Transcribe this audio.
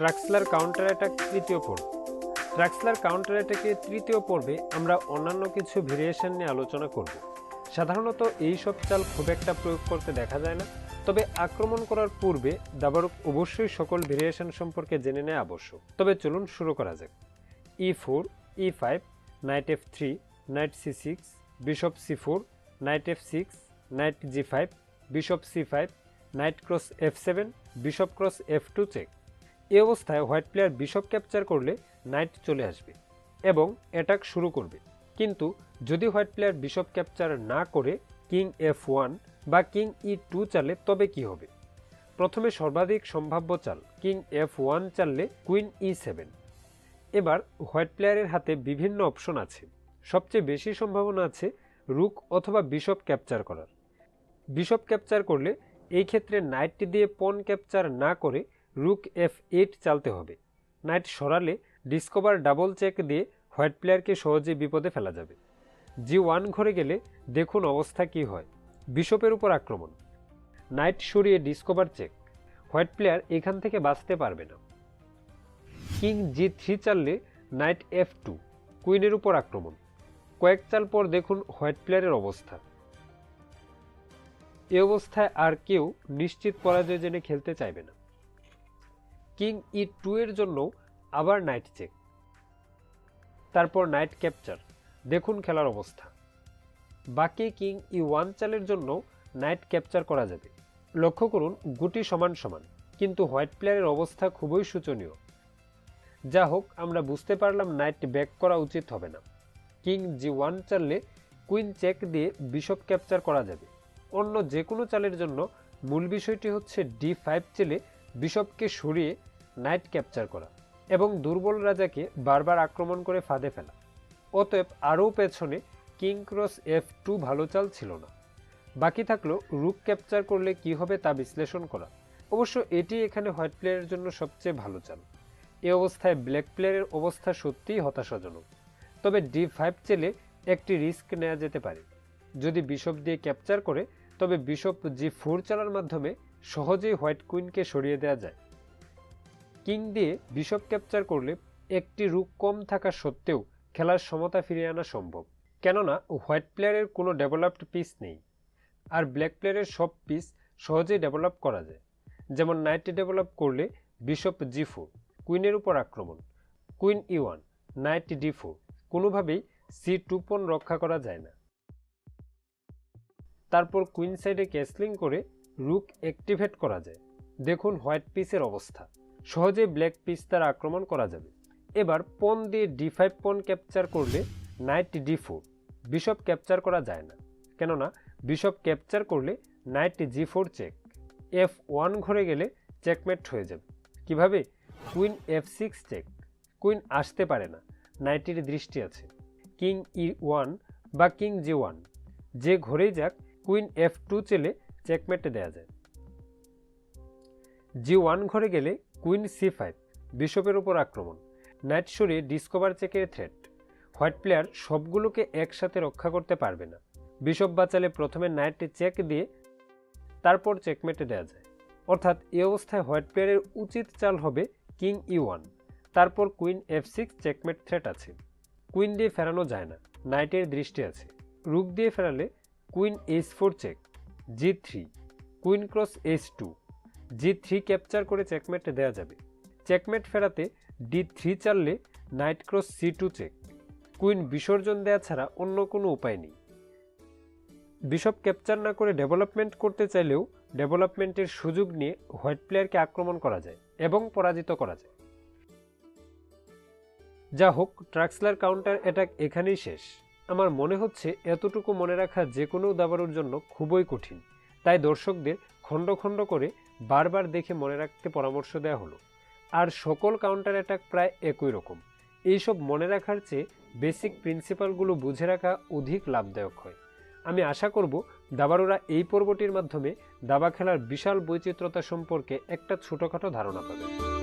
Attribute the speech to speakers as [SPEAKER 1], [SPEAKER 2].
[SPEAKER 1] ট্রাক্সলার counter attack তৃতীয় পর্ব। ট্রাক্সলার counter অ্যাটাকের তৃতীয় পর্বে আমরা অন্যান্য কিছু ভেরিয়েশন নিয়ে আলোচনা করব। সাধারণত এই সব চাল খুব একটা প্রয়োগ করতে দেখা যায় না, তবে আক্রমণ করার পূর্বে দাবারক অবশ্যই সকল ভেরিয়েশন সম্পর্কে জেনে নেওয়া আবশ্যক। তবে চলুন শুরু করা যাক। E four E five knight F three knight C six bishop C four knight F six knight G five bishop C five knight cross F seven bishop cross F two check এই অবস্থায় white player bishop capture করলে knight চলে আসবে এবং attack শুরু করবে। কিন্তু যদি হোয়াইট প্লেয়ার বিশপ ক্যাপচার না করে কিং এফ ওয়ান বা কিং ই টু চালে তবে কি হবে? প্রথমে সর্বাধিক সম্ভাব্য চাল কিং এফ ওয়ান চাললে কুইন ই সেভেন। এবার হোয়াইট প্লেয়ারের হাতে বিভিন্ন অপশন আছে। সবচেয়ে বেশি সম্ভাবনা আছে রুক অথবা বিশপ ক্যাপচার করার। বিশপ ক্যাপচার করলে এই ক্ষেত্রে নাইটটি দিয়ে পন ক্যাপচার না করে রুক এফ এইট চালতে হবে। নাইট সরালে ডিসকভার ডাবল চেক দিয়ে হোয়াইট প্লেয়ারকে সহজে বিপদে ফেলা যাবে। জি ওয়ান ঘরে গেলে দেখুন অবস্থা কি হয়। বিশপের উপর আক্রমণ। নাইট সরিয়ে ডিসকভার চেক। হোয়াইট প্লেয়ার এখান থেকে বাঁচতে পারবে না। কিং জি থ্রি চাললে নাইট এফ টু। কুইনের উপর আক্রমণ। কয়েক চাল পর দেখুন হোয়াইট প্লেয়ারের অবস্থা। এ অবস্থায় আর কেউ নিশ্চিত পরাজয় জেনে খেলতে চাইবে না। কিং ই টু এর জন্য আবার নাইট চেক তারপর নাইট ক্যাপচার দেখুন খেলার অবস্থা। বাকি কিং ই ওয়ান চালের জন্য নাইট ক্যাপচার করা যাবে। লক্ষ্য করুন, গুটি সমান সমান, কিন্তু হোয়াইট প্লেয়ারের অবস্থা খুবই শোচনীয় যা হোক, আমরা বুঝতে পারলাম নাইট ব্যাক করা উচিত হবে না। কিং জি ওয়ান চাললে কুইন চেক দিয়ে বিশপ ক্যাপচার করা যাবে। অন্য যে কোনো চালের জন্য মূল বিষয়টি হচ্ছে ডি ফাইভ চেলে বিশপকে সরিয়ে নাইট ক্যাপচার করা এবং দুর্বল রাজাকে বারবার আক্রমণ করে ফাঁদে ফেলা। অতএব আরও পেছনে কিং ক্রস এফ টু ভালো চাল ছিল না। বাকি থাকল রুক ক্যাপচার করলে কি হবে তা বিশ্লেষণ করা। অবশ্য এটি এখানে হোয়াইট প্লেয়ারের জন্য সবচেয়ে ভালো চাল। এ অবস্থায় ব্ল্যাক প্লেয়ারের অবস্থা সত্যিই হতাশাজনক। তবে ডি ফাইভ চেলে একটি রিস্ক নেওয়া যেতে পারে। যদি বিশপ দিয়ে ক্যাপচার করে, তবে বিশপ জি ফোর চালার মাধ্যমে সহজেই হোয়াইট কুইনকে সরিয়ে দেওয়া যায়। কিং দিয়ে বিশপ ক্যাপচার করলে একটি রুক কম থাকা সত্ত্বেও খেলার সমতা ফিরিয়ে আনা সম্ভব। কেননা, হোয়াইট প্লেয়ারের কোনো ডেভেলপড পিস নেই। আর ব্ল্যাক প্লেয়ারের সব পিস সহজেই ডেভেলপ করা যায়। যেমন নাইটে ডেভেলপ করলে বিশপ জি ফোর, কুইনের উপর আক্রমণ। Queen E one, knight D four, কোনোভাবেই সি টু পন রক্ষা করা যায় না। তারপর কুইন সাইডে ক্যাসলিং করে রুক অ্যাক্টিভেট করা যায়। দেখুন হোয়াইট পিসের অবস্থা। সহজে ব্ল্যাক পিস তার আক্রমণ করা যাবে। এবার পন দিয়ে ডি ফাইভ পন ক্যাপচার করলে knight D four bishop capture করা যায় না, কেননা বিশপ ক্যাপচার করলে knight G four check F one ঘরে গেলে চেকমেট হয়ে যাবে। কীভাবে? Queen F six check queen আসতে পারে না, নাইটির দৃষ্টি আছে। কিং ই ওয়ান বা কিং জি ওয়ান যে ঘরেই যাক কুইন এফ টু চেলে চেকমেটে দেওয়া যায়। জি ওয়ান ঘরে গেলে কুইন সি ফাইভ, বিশপের উপর আক্রমণ। নাইট সরিয়ে ডিসকভার চেকের থ্রেট হোয়াইট প্লেয়ার সবগুলোকে একসাথে রক্ষা করতে পারবে না। বিশপ বাঁচালে প্রথমে নাইট চেক দিয়ে তারপর চেকমেটে দেওয়া যায়। অর্থাৎ এই অবস্থায় হোয়াইট প্লেয়ারের উচিত চাল হবে কিং ই ওয়ান। তারপর queen F six checkmate threat আছে। কুইন দিয়ে ফেরানো যায় না। নাইটের দৃষ্টি আছে। রুক দিয়ে ফেরালে queen H four check, G three, queen cross H two. G three capture করে চেকমেট দেওয়া যাবে। চেকমেট ফেরাতে D three চাললে knight cross C two check queen বিসর্জন দেয়া ছাড়া অন্য কোনো উপায় নেই। বিশপ ক্যাপচার না করে ডেভেলপমেন্ট করতে চাইলেও ডেভেলপমেন্টের সুযোগ নিয়ে হোয়াইট প্লেয়ারকে আক্রমণ করা যায় এবং পরাজিত করা যায়। যা হোক ট্রাক্সলার কাউন্টার অ্যাটাক এখানেই শেষ। আমার মনে হচ্ছে এতটুকু মনে রাখা যে কোনো দাবারুর জন্য খুবই কঠিন। তাই দর্শকদের খণ্ড খণ্ড করে বারবার দেখে মনে রাখতে পরামর্শ দেওয়া হলো। আর সকল কাউন্টার অ্যাটাক প্রায় একই রকম। এইসব মনে রাখার চেয়ে বেসিক প্রিন্সিপালগুলো বুঝে রাখা অধিক লাভদায়ক হয়। আমি আশা করব দাবারুরা এই পর্বটির মাধ্যমে দাবা খেলার বিশাল বৈচিত্রতা সম্পর্কে একটা ছোটোখাটো ধারণা পাবে।